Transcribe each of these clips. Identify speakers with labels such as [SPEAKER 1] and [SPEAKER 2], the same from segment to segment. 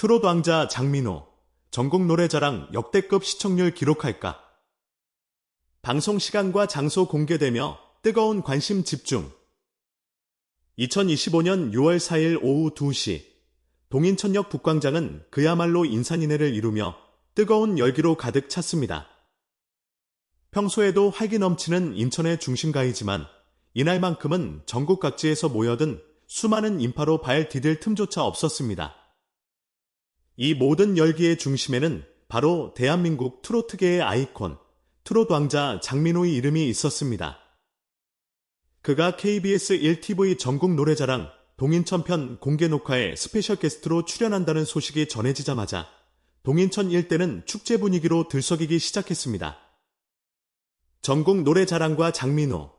[SPEAKER 1] 트롯 왕자 장민호, 전국 노래자랑 역대급 시청률 기록할까? 방송 시간과 장소 공개되며 뜨거운 관심 집중. 2025년 6월 4일 오후 2시, 동인천역 북광장은 그야말로 인산인해를 이루며 뜨거운 열기로 가득 찼습니다. 평소에도 활기 넘치는 인천의 중심가이지만 이날만큼은 전국 각지에서 모여든 수많은 인파로 발 디딜 틈조차 없었습니다. 이 모든 열기의 중심에는 바로 대한민국 트로트계의 아이콘, 트롯 왕자 장민호의 이름이 있었습니다. 그가 KBS 1TV 전국 노래자랑 동인천편 공개 녹화에 스페셜 게스트로 출연한다는 소식이 전해지자마자 동인천 일대는 축제 분위기로 들썩이기 시작했습니다. 전국 노래자랑과 장민호,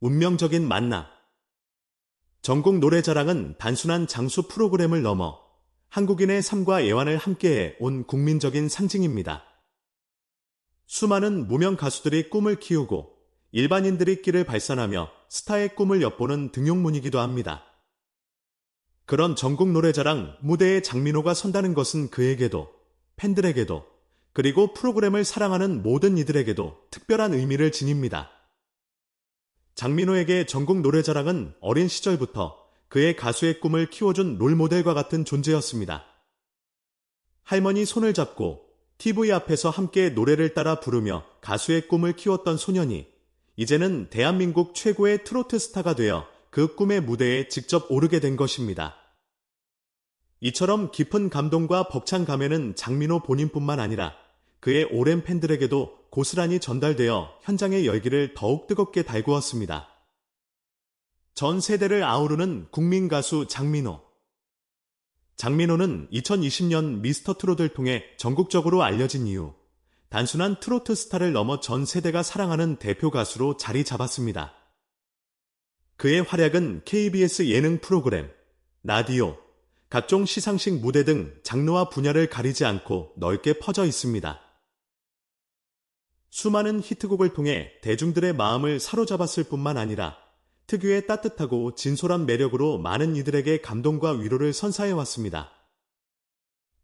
[SPEAKER 1] 운명적인 만남. 전국 노래자랑은 단순한 장수 프로그램을 넘어 한국인의 삶과 애환을 함께해 온 국민적인 상징입니다. 수많은 무명 가수들이 꿈을 키우고 일반인들이 끼를 발산하며 스타의 꿈을 엿보는 등용문이기도 합니다. 그런 전국 노래자랑 무대에 장민호가 선다는 것은 그에게도 팬들에게도 그리고 프로그램을 사랑하는 모든 이들에게도 특별한 의미를 지닙니다. 장민호에게 전국 노래자랑은 어린 시절부터 그의 가수의 꿈을 키워준 롤모델과 같은 존재였습니다. 할머니 손을 잡고 TV 앞에서 함께 노래를 따라 부르며 가수의 꿈을 키웠던 소년이 이제는 대한민국 최고의 트로트 스타가 되어 그 꿈의 무대에 직접 오르게 된 것입니다. 이처럼 깊은 감동과 벅찬 감회는 장민호 본인뿐만 아니라 그의 오랜 팬들에게도 고스란히 전달되어 현장의 열기를 더욱 뜨겁게 달구었습니다. 전 세대를 아우르는 국민 가수 장민호. 장민호는 2020년 미스터 트롯을 통해 전국적으로 알려진 이후 단순한 트로트 스타를 넘어 전 세대가 사랑하는 대표 가수로 자리 잡았습니다. 그의 활약은 KBS 예능 프로그램, 라디오, 각종 시상식 무대 등 장르와 분야를 가리지 않고 넓게 퍼져 있습니다. 수많은 히트곡을 통해 대중들의 마음을 사로잡았을 뿐만 아니라 특유의 따뜻하고 진솔한 매력으로 많은 이들에게 감동과 위로를 선사해 왔습니다.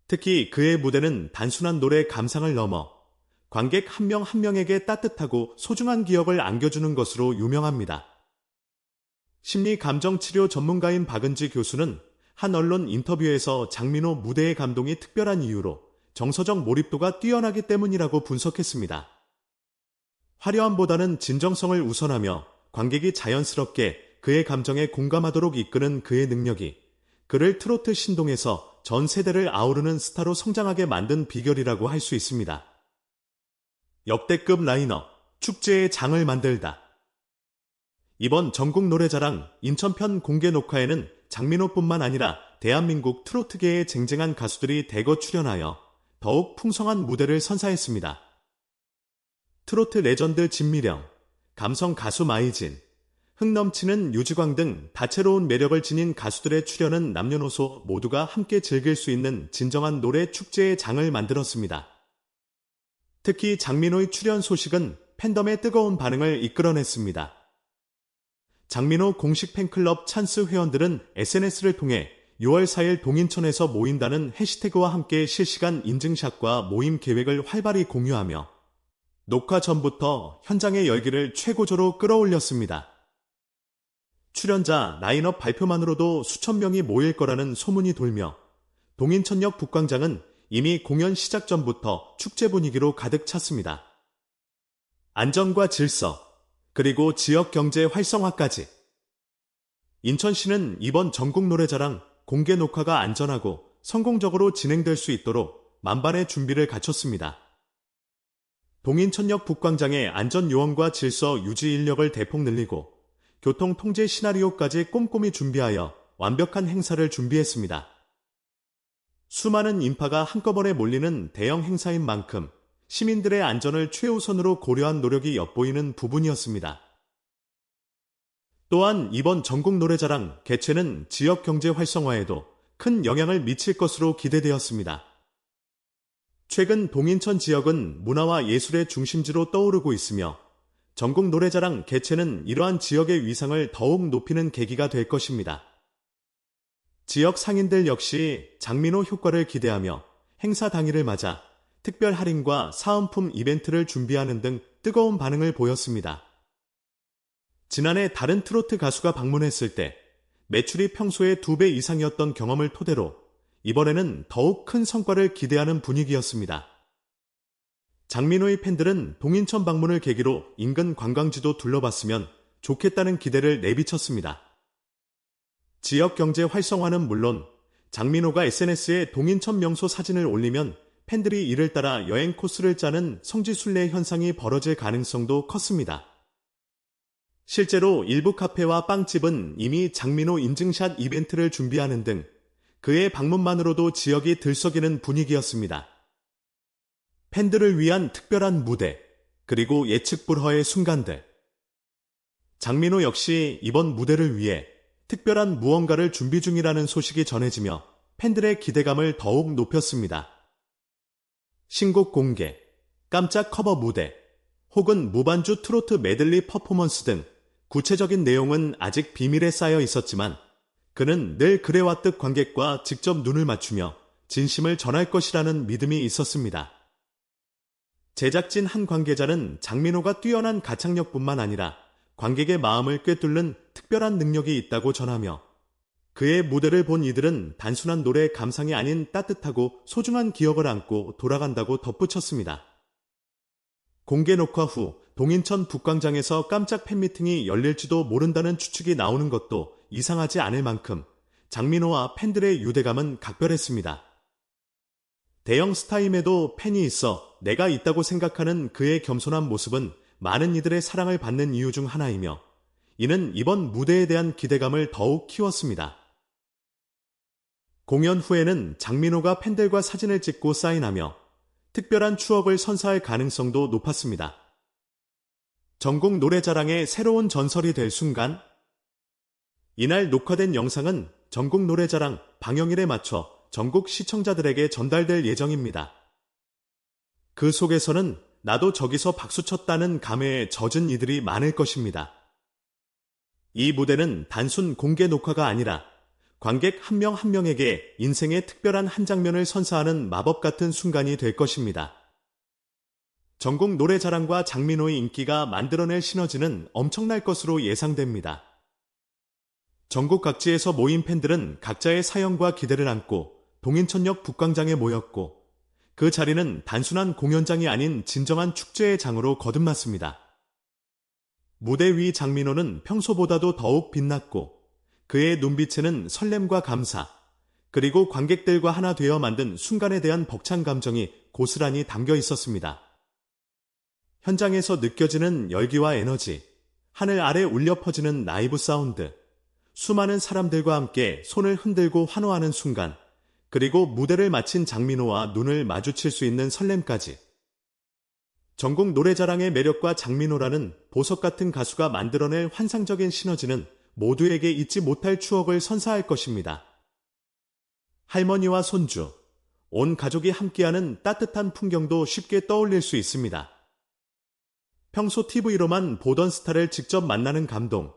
[SPEAKER 1] 특히 그의 무대는 단순한 노래 감상을 넘어 관객 한 명한 한 명에게 따뜻하고 소중한 기억을 안겨주는 것으로 유명합니다. 심리 감정 치료 전문가인 박은지 교수는 한 언론 인터뷰에서 장민호 무대의 감동이 특별한 이유로 정서적 몰입도가 뛰어나기 때문이라고 분석했습니다. 화려함보다는 진정성을 우선하며 관객이 자연스럽게 그의 감정에 공감하도록 이끄는 그의 능력이 그를 트로트 신동에서 전 세대를 아우르는 스타로 성장하게 만든 비결이라고 할 수 있습니다. 역대급 라인업, 축제의 장을 만들다. 이번 전국 노래자랑 인천편 공개 녹화에는 장민호뿐만 아니라 대한민국 트로트계의 쟁쟁한 가수들이 대거 출연하여 더욱 풍성한 무대를 선사했습니다. 트로트 레전드 진미령, 감성 가수 마이진, 흥 넘치는 유지광 등 다채로운 매력을 지닌 가수들의 출연은 남녀노소 모두가 함께 즐길 수 있는 진정한 노래 축제의 장을 만들었습니다. 특히 장민호의 출연 소식은 팬덤의 뜨거운 반응을 이끌어냈습니다. 장민호 공식 팬클럽 찬스 회원들은 SNS를 통해 6월 4일 동인천에서 모인다는 해시태그와 함께 실시간 인증샷과 모임 계획을 활발히 공유하며 녹화 전부터 현장의 열기를 최고조로 끌어올렸습니다. 출연자 라인업 발표만으로도 수천 명이 모일 거라는 소문이 돌며 동인천역 북광장은 이미 공연 시작 전부터 축제 분위기로 가득 찼습니다. 안전과 질서, 그리고 지역 경제 활성화까지. 인천시는 이번 전국 노래자랑 공개 녹화가 안전하고 성공적으로 진행될 수 있도록 만반의 준비를 갖췄습니다. 동인천역 북광장의 안전요원과 질서 유지 인력을 대폭 늘리고 교통 통제 시나리오까지 꼼꼼히 준비하여 완벽한 행사를 준비했습니다. 수많은 인파가 한꺼번에 몰리는 대형 행사인 만큼 시민들의 안전을 최우선으로 고려한 노력이 엿보이는 부분이었습니다. 또한 이번 전국 노래자랑 개최는 지역 경제 활성화에도 큰 영향을 미칠 것으로 기대되었습니다. 최근 동인천 지역은 문화와 예술의 중심지로 떠오르고 있으며 전국 노래자랑 개최는 이러한 지역의 위상을 더욱 높이는 계기가 될 것입니다. 지역 상인들 역시 장민호 효과를 기대하며 행사 당일을 맞아 특별 할인과 사은품 이벤트를 준비하는 등 뜨거운 반응을 보였습니다. 지난해 다른 트로트 가수가 방문했을 때 매출이 평소의 두배 이상이었던 경험을 토대로 이번에는 더욱 큰 성과를 기대하는 분위기였습니다. 장민호의 팬들은 동인천 방문을 계기로 인근 관광지도 둘러봤으면 좋겠다는 기대를 내비쳤습니다. 지역 경제 활성화는 물론 장민호가 SNS에 동인천 명소 사진을 올리면 팬들이 이를 따라 여행 코스를 짜는 성지순례 현상이 벌어질 가능성도 컸습니다. 실제로 일부 카페와 빵집은 이미 장민호 인증샷 이벤트를 준비하는 등 그의 방문만으로도 지역이 들썩이는 분위기였습니다. 팬들을 위한 특별한 무대, 그리고 예측 불허의 순간들. 장민호 역시 이번 무대를 위해 특별한 무언가를 준비 중이라는 소식이 전해지며 팬들의 기대감을 더욱 높였습니다. 신곡 공개, 깜짝 커버 무대, 혹은 무반주 트로트 메들리 퍼포먼스 등 구체적인 내용은 아직 비밀에 쌓여 있었지만 그는 늘 그래왔듯 관객과 직접 눈을 맞추며 진심을 전할 것이라는 믿음이 있었습니다. 제작진 한 관계자는 장민호가 뛰어난 가창력뿐만 아니라 관객의 마음을 꿰뚫는 특별한 능력이 있다고 전하며 그의 무대를 본 이들은 단순한 노래 감상이 아닌 따뜻하고 소중한 기억을 안고 돌아간다고 덧붙였습니다. 공개 녹화 후 동인천 북광장에서 깜짝 팬미팅이 열릴지도 모른다는 추측이 나오는 것도 이상하지 않을 만큼 장민호와 팬들의 유대감은 각별했습니다. 대형 스타임에도 팬이 있어 내가 있다고 생각하는 그의 겸손한 모습은 많은 이들의 사랑을 받는 이유 중 하나이며 이는 이번 무대에 대한 기대감을 더욱 키웠습니다. 공연 후에는 장민호가 팬들과 사진을 찍고 사인하며 특별한 추억을 선사할 가능성도 높았습니다. 전국 노래자랑의 새로운 전설이 될 순간 이날 녹화된 영상은 전국 노래자랑 방영일에 맞춰 전국 시청자들에게 전달될 예정입니다. 그 속에서는 나도 저기서 박수 쳤다는 감회에 젖은 이들이 많을 것입니다. 이 무대는 단순 공개 녹화가 아니라 관객 한 명한 한 명에게 인생의 특별한 한 장면을 선사하는 마법 같은 순간이 될 것입니다. 전국 노래자랑과 장민호의 인기가 만들어낼 시너지는 엄청날 것으로 예상됩니다. 전국 각지에서 모인 팬들은 각자의 사연과 기대를 안고 동인천역 북광장에 모였고 그 자리는 단순한 공연장이 아닌 진정한 축제의 장으로 거듭났습니다. 무대 위 장민호는 평소보다도 더욱 빛났고 그의 눈빛에는 설렘과 감사, 그리고 관객들과 하나 되어 만든 순간에 대한 벅찬 감정이 고스란히 담겨 있었습니다. 현장에서 느껴지는 열기와 에너지, 하늘 아래 울려 퍼지는 라이브 사운드, 수많은 사람들과 함께 손을 흔들고 환호하는 순간, 그리고 무대를 마친 장민호와 눈을 마주칠 수 있는 설렘까지. 전국 노래자랑의 매력과 장민호라는 보석 같은 가수가 만들어낼 환상적인 시너지는 모두에게 잊지 못할 추억을 선사할 것입니다. 할머니와 손주, 온 가족이 함께하는 따뜻한 풍경도 쉽게 떠올릴 수 있습니다. 평소 TV로만 보던 스타를 직접 만나는 감동,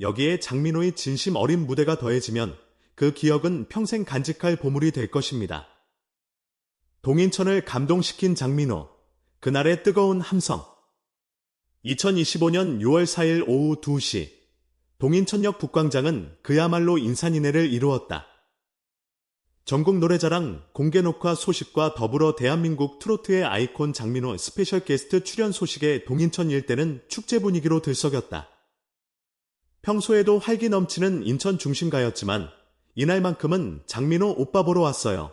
[SPEAKER 1] 여기에 장민호의 진심 어린 무대가 더해지면 그 기억은 평생 간직할 보물이 될 것입니다. 동인천을 감동시킨 장민호, 그날의 뜨거운 함성. 2025년 6월 4일 오후 2시, 동인천역 북광장은 그야말로 인산인해를 이루었다. 전국 노래자랑 공개 녹화 소식과 더불어 대한민국 트로트의 아이콘 장민호 스페셜 게스트 출연 소식에 동인천 일대는 축제 분위기로 들썩였다. 평소에도 활기 넘치는 인천 중심가였지만 이날만큼은 장민호 오빠 보러 왔어요.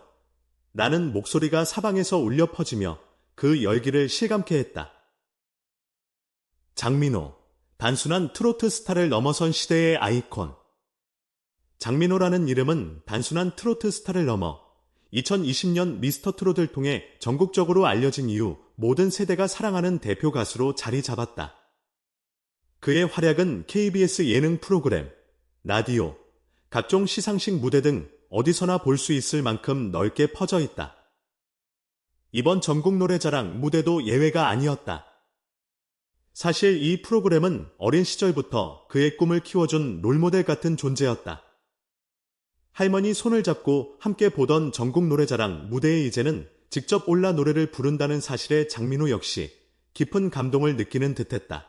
[SPEAKER 1] 나는 목소리가 사방에서 울려 퍼지며 그 열기를 실감케 했다. 장민호, 단순한 트로트 스타를 넘어선 시대의 아이콘. 장민호라는 이름은 단순한 트로트 스타를 넘어 2020년 미스터 트롯을 통해 전국적으로 알려진 이후 모든 세대가 사랑하는 대표 가수로 자리 잡았다. 그의 활약은 KBS 예능 프로그램, 라디오, 각종 시상식 무대 등 어디서나 볼 수 있을 만큼 넓게 퍼져 있다. 이번 전국 노래자랑 무대도 예외가 아니었다. 사실 이 프로그램은 어린 시절부터 그의 꿈을 키워준 롤모델 같은 존재였다. 할머니 손을 잡고 함께 보던 전국 노래자랑 무대에 이제는 직접 올라 노래를 부른다는 사실에 장민호 역시 깊은 감동을 느끼는 듯했다.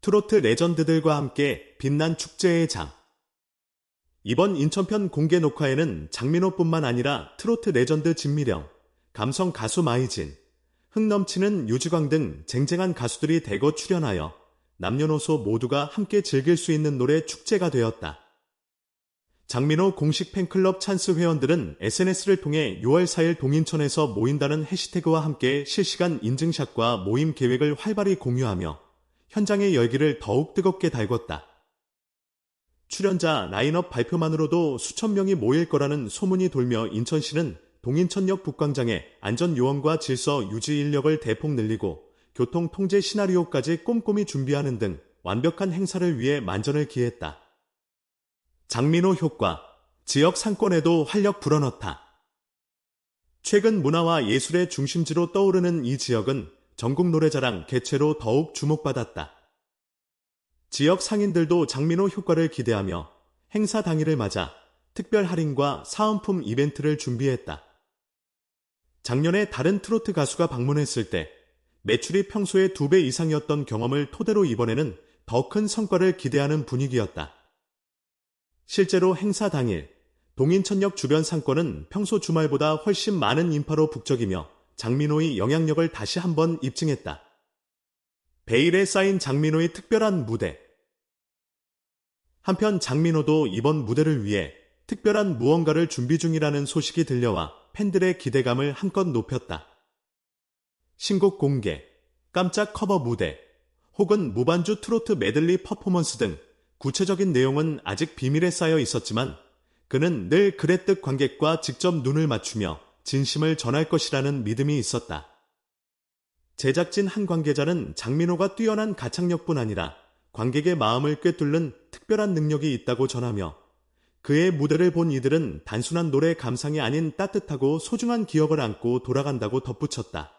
[SPEAKER 1] 트로트 레전드들과 함께 빛난 축제의 장. 이번 인천편 공개 녹화에는 장민호뿐만 아니라 트로트 레전드 진미령, 감성 가수 마이진, 흥 넘치는 유지광 등 쟁쟁한 가수들이 대거 출연하여 남녀노소 모두가 함께 즐길 수 있는 노래 축제가 되었다. 장민호 공식 팬클럽 찬스 회원들은 SNS를 통해 6월 4일 동인천에서 모인다는 해시태그와 함께 실시간 인증샷과 모임 계획을 활발히 공유하며 현장의 열기를 더욱 뜨겁게 달궜다. 출연자 라인업 발표만으로도 수천 명이 모일 거라는 소문이 돌며 인천시는 동인천역 북광장에 안전요원과 질서 유지 인력을 대폭 늘리고 교통 통제 시나리오까지 꼼꼼히 준비하는 등 완벽한 행사를 위해 만전을 기했다. 장민호 효과, 지역 상권에도 활력 불어넣다. 최근 문화와 예술의 중심지로 떠오르는 이 지역은 전국 노래자랑 개최로 더욱 주목받았다. 지역 상인들도 장민호 효과를 기대하며 행사 당일을 맞아 특별 할인과 사은품 이벤트를 준비했다. 작년에 다른 트로트 가수가 방문했을 때 매출이 평소의 두배 이상이었던 경험을 토대로 이번에는 더 큰 성과를 기대하는 분위기였다. 실제로 행사 당일 동인천역 주변 상권은 평소 주말보다 훨씬 많은 인파로 북적이며 장민호의 영향력을 다시 한번 입증했다. 베일에 쌓인 장민호의 특별한 무대. 한편 장민호도 이번 무대를 위해 특별한 무언가를 준비 중이라는 소식이 들려와 팬들의 기대감을 한껏 높였다. 신곡 공개, 깜짝 커버 무대, 혹은 무반주 트로트 메들리 퍼포먼스 등 구체적인 내용은 아직 비밀에 쌓여 있었지만 그는 늘 그랬듯 관객과 직접 눈을 맞추며 진심을 전할 것이라는 믿음이 있었다. 제작진 한 관계자는 장민호가 뛰어난 가창력뿐 아니라 관객의 마음을 꿰뚫는 특별한 능력이 있다고 전하며 그의 무대를 본 이들은 단순한 노래 감상이 아닌 따뜻하고 소중한 기억을 안고 돌아간다고 덧붙였다.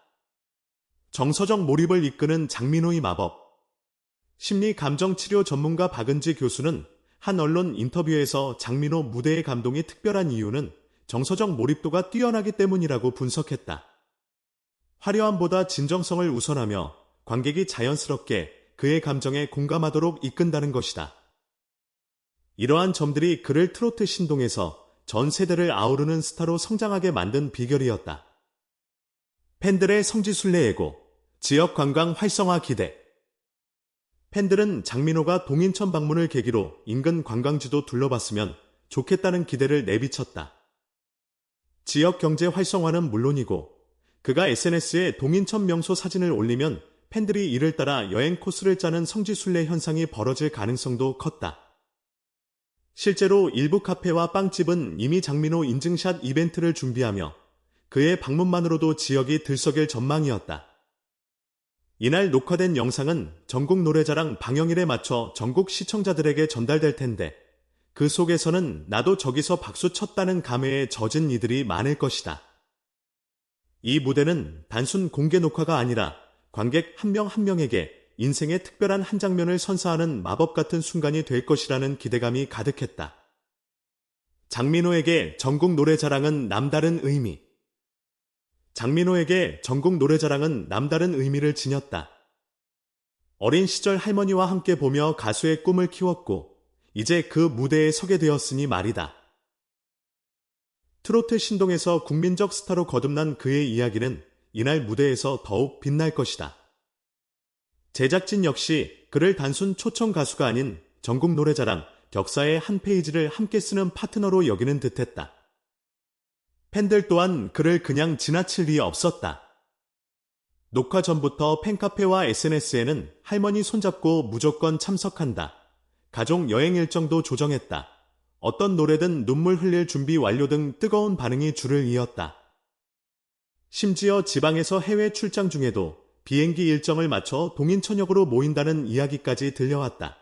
[SPEAKER 1] 정서적 몰입을 이끄는 장민호의 마법. 심리 감정 치료 전문가 박은지 교수는 한 언론 인터뷰에서 장민호 무대의 감동이 특별한 이유는 정서적 몰입도가 뛰어나기 때문이라고 분석했다. 화려함보다 진정성을 우선하며 관객이 자연스럽게 그의 감정에 공감하도록 이끈다는 것이다. 이러한 점들이 그를 트로트 신동에서 전 세대를 아우르는 스타로 성장하게 만든 비결이었다. 팬들의 성지순례 예고, 지역 관광 활성화 기대, 팬들은 장민호가 동인천 방문을 계기로 인근 관광지도 둘러봤으면 좋겠다는 기대를 내비쳤다. 지역 경제 활성화는 물론이고 그가 SNS에 동인천 명소 사진을 올리면 팬들이 이를 따라 여행 코스를 짜는 성지순례 현상이 벌어질 가능성도 컸다. 실제로 일부 카페와 빵집은 이미 장민호 인증샷 이벤트를 준비하며 그의 방문만으로도 지역이 들썩일 전망이었다. 이날 녹화된 영상은 전국 노래자랑 방영일에 맞춰 전국 시청자들에게 전달될 텐데 그 속에서는 나도 저기서 박수 쳤다는 감회에 젖은 이들이 많을 것이다. 이 무대는 단순 공개 녹화가 아니라 관객 한 명한 한 명에게 인생의 특별한 한 장면을 선사하는 마법 같은 순간이 될 것이라는 기대감이 가득했다. 장민호에게 전국 노래자랑은 남다른 의미. 장민호에게 전국 노래자랑은 남다른 의미를 지녔다. 어린 시절 할머니와 함께 보며 가수의 꿈을 키웠고 이제 그 무대에 서게 되었으니 말이다. 트로트 신동에서 국민적 스타로 거듭난 그의 이야기는 이날 무대에서 더욱 빛날 것이다. 제작진 역시 그를 단순 초청 가수가 아닌 전국 노래자랑 격사의 한 페이지를 함께 쓰는 파트너로 여기는 듯했다. 팬들 또한 그를 그냥 지나칠 리 없었다. 녹화 전부터 팬카페와 SNS에는 할머니 손잡고 무조건 참석한다. 가족 여행 일정도 조정했다. 어떤 노래든 눈물 흘릴 준비 완료 등 뜨거운 반응이 줄을 이었다. 심지어 지방에서 해외 출장 중에도 비행기 일정을 맞춰 동인천역으로 모인다는 이야기까지 들려왔다.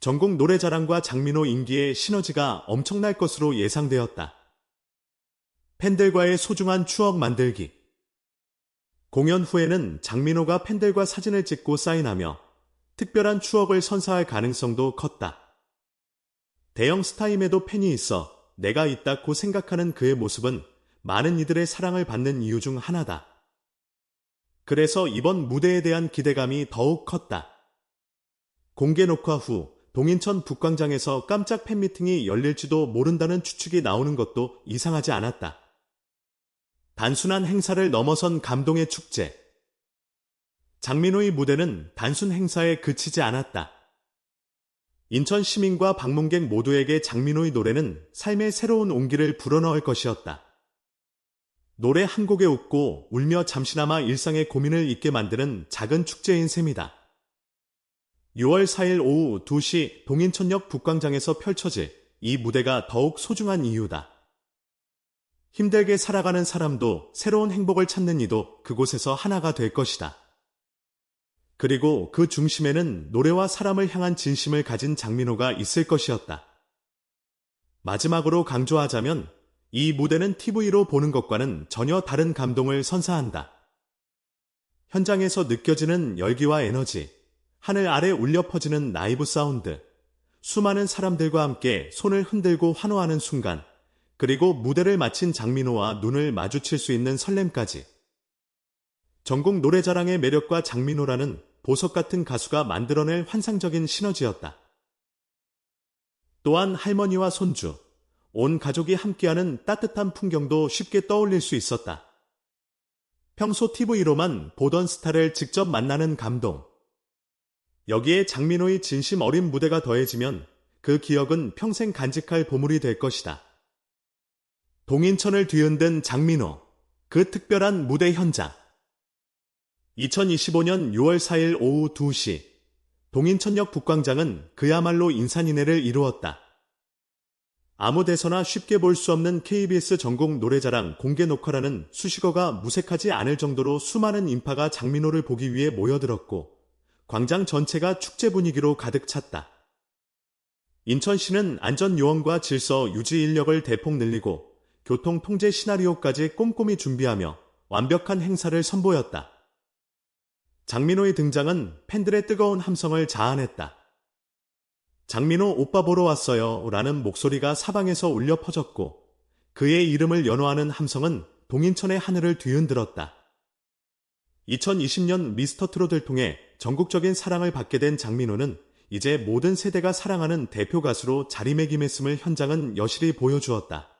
[SPEAKER 1] 전국 노래자랑과 장민호 인기의 시너지가 엄청날 것으로 예상되었다. 팬들과의 소중한 추억 만들기. 공연 후에는 장민호가 팬들과 사진을 찍고 사인하며 특별한 추억을 선사할 가능성도 컸다. 대형 스타임에도 팬이 있어 내가 있다고 생각하는 그의 모습은 많은 이들의 사랑을 받는 이유 중 하나다. 그래서 이번 무대에 대한 기대감이 더욱 컸다. 공개 녹화 후 동인천 북광장에서 깜짝 팬미팅이 열릴지도 모른다는 추측이 나오는 것도 이상하지 않았다. 단순한 행사를 넘어선 감동의 축제. 장민호의 무대는 단순 행사에 그치지 않았다. 인천 시민과 방문객 모두에게 장민호의 노래는 삶의 새로운 온기를 불어넣을 것이었다. 노래 한 곡에 웃고 울며 잠시나마 일상의 고민을 잊게 만드는 작은 축제인 셈이다. 6월 4일 오후 2시 동인천역 북광장에서 펼쳐질 이 무대가 더욱 소중한 이유다. 힘들게 살아가는 사람도 새로운 행복을 찾는 이도 그곳에서 하나가 될 것이다. 그리고 그 중심에는 노래와 사람을 향한 진심을 가진 장민호가 있을 것이었다. 마지막으로 강조하자면 이 무대는 TV로 보는 것과는 전혀 다른 감동을 선사한다. 현장에서 느껴지는 열기와 에너지, 하늘 아래 울려 퍼지는 라이브 사운드, 수많은 사람들과 함께 손을 흔들고 환호하는 순간, 그리고 무대를 마친 장민호와 눈을 마주칠 수 있는 설렘까지. 전국 노래자랑의 매력과 장민호라는 보석 같은 가수가 만들어낼 환상적인 시너지였다. 또한 할머니와 손주, 온 가족이 함께하는 따뜻한 풍경도 쉽게 떠올릴 수 있었다. 평소 TV로만 보던 스타를 직접 만나는 감동. 여기에 장민호의 진심 어린 무대가 더해지면 그 기억은 평생 간직할 보물이 될 것이다. 동인천을 뒤흔든 장민호, 그 특별한 무대 현장. 2025년 6월 4일 오후 2시 동인천역 북광장은 그야말로 인산인해를 이루었다. 아무 데서나 쉽게 볼 수 없는 KBS 전국 노래자랑 공개 녹화라는 수식어가 무색하지 않을 정도로 수많은 인파가 장민호를 보기 위해 모여들었고 광장 전체가 축제 분위기로 가득 찼다. 인천시는 안전요원과 질서 유지 인력을 대폭 늘리고 교통 통제 시나리오까지 꼼꼼히 준비하며 완벽한 행사를 선보였다. 장민호의 등장은 팬들의 뜨거운 함성을 자아냈다. 장민호 오빠 보러 왔어요 라는 목소리가 사방에서 울려 퍼졌고 그의 이름을 연호하는 함성은 동인천의 하늘을 뒤흔들었다. 2020년 미스터 트롯을 통해 전국적인 사랑을 받게 된 장민호는 이제 모든 세대가 사랑하는 대표 가수로 자리매김했음을 현장은 여실히 보여주었다.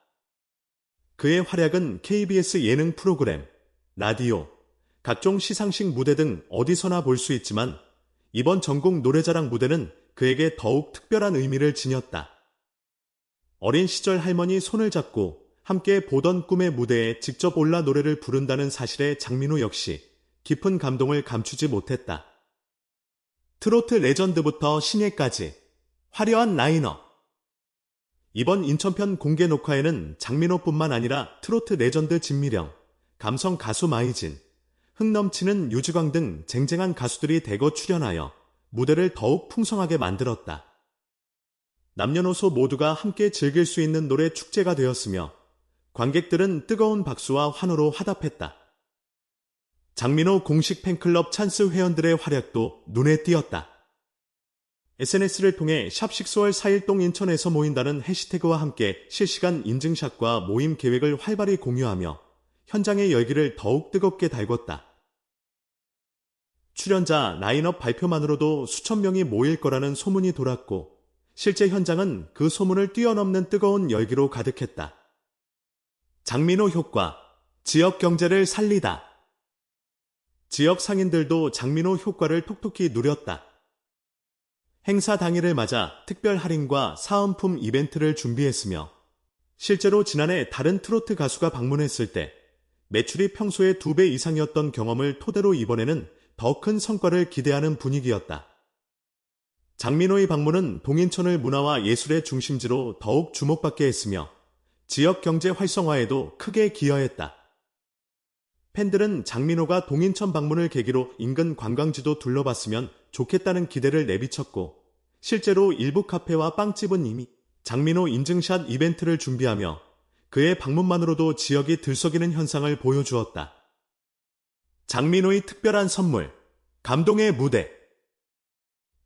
[SPEAKER 1] 그의 활약은 KBS 예능 프로그램, 라디오, 각종 시상식 무대 등 어디서나 볼 수 있지만 이번 전국 노래자랑 무대는 그에게 더욱 특별한 의미를 지녔다. 어린 시절 할머니 손을 잡고 함께 보던 꿈의 무대에 직접 올라 노래를 부른다는 사실에 장민호 역시 깊은 감동을 감추지 못했다. 트로트 레전드부터 신예까지 화려한 라인업. 이번 인천편 공개 녹화에는 장민호뿐만 아니라 트로트 레전드 진미령, 감성 가수 마이진, 흥 넘치는 유주광 등 쟁쟁한 가수들이 대거 출연하여 무대를 더욱 풍성하게 만들었다. 남녀노소 모두가 함께 즐길 수 있는 노래 축제가 되었으며 관객들은 뜨거운 박수와 환호로 화답했다. 장민호 공식 팬클럽 찬스 회원들의 활약도 눈에 띄었다. SNS를 통해 샵식소월 4일동 인천에서 모인다는 해시태그와 함께 실시간 인증샷과 모임 계획을 활발히 공유하며 현장의 열기를 더욱 뜨겁게 달궜다. 출연자 라인업 발표만으로도 수천 명이 모일 거라는 소문이 돌았고 실제 현장은 그 소문을 뛰어넘는 뜨거운 열기로 가득했다. 장민호 효과, 지역 경제를 살리다. 지역 상인들도 장민호 효과를 톡톡히 누렸다. 행사 당일을 맞아 특별 할인과 사은품 이벤트를 준비했으며 실제로 지난해 다른 트로트 가수가 방문했을 때 매출이 평소의 두배 이상이었던 경험을 토대로 이번에는 더 큰 성과를 기대하는 분위기였다. 장민호의 방문은 동인천을 문화와 예술의 중심지로 더욱 주목받게 했으며 지역 경제 활성화에도 크게 기여했다. 팬들은 장민호가 동인천 방문을 계기로 인근 관광지도 둘러봤으면 좋겠다는 기대를 내비쳤고 실제로 일부 카페와 빵집은 이미 장민호 인증샷 이벤트를 준비하며 그의 방문만으로도 지역이 들썩이는 현상을 보여주었다. 장민호의 특별한 선물, 감동의 무대.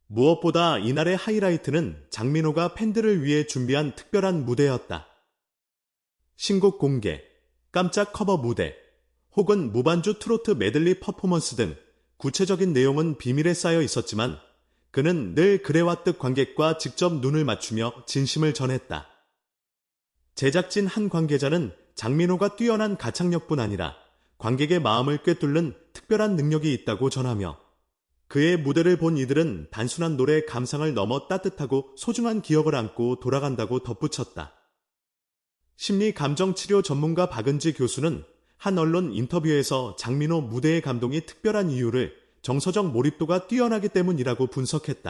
[SPEAKER 1] 무엇보다 이날의 하이라이트는 장민호가 팬들을 위해 준비한 특별한 무대였다. 신곡 공개, 깜짝 커버 무대, 혹은 무반주 트로트 메들리 퍼포먼스 등 구체적인 내용은 비밀에 쌓여 있었지만 그는 늘 그래왔듯 관객과 직접 눈을 맞추며 진심을 전했다. 제작진 한 관계자는 장민호가 뛰어난 가창력뿐 아니라 관객의 마음을 꿰뚫는 특별한 능력이 있다고 전하며 그의 무대를 본 이들은 단순한 노래 감상을 넘어 따뜻하고 소중한 기억을 안고 돌아간다고 덧붙였다. 심리 감정 치료 전문가 박은지 교수는 한 언론 인터뷰에서 장민호 무대의 감동이 특별한 이유를 정서적 몰입도가 뛰어나기 때문이라고 분석했다.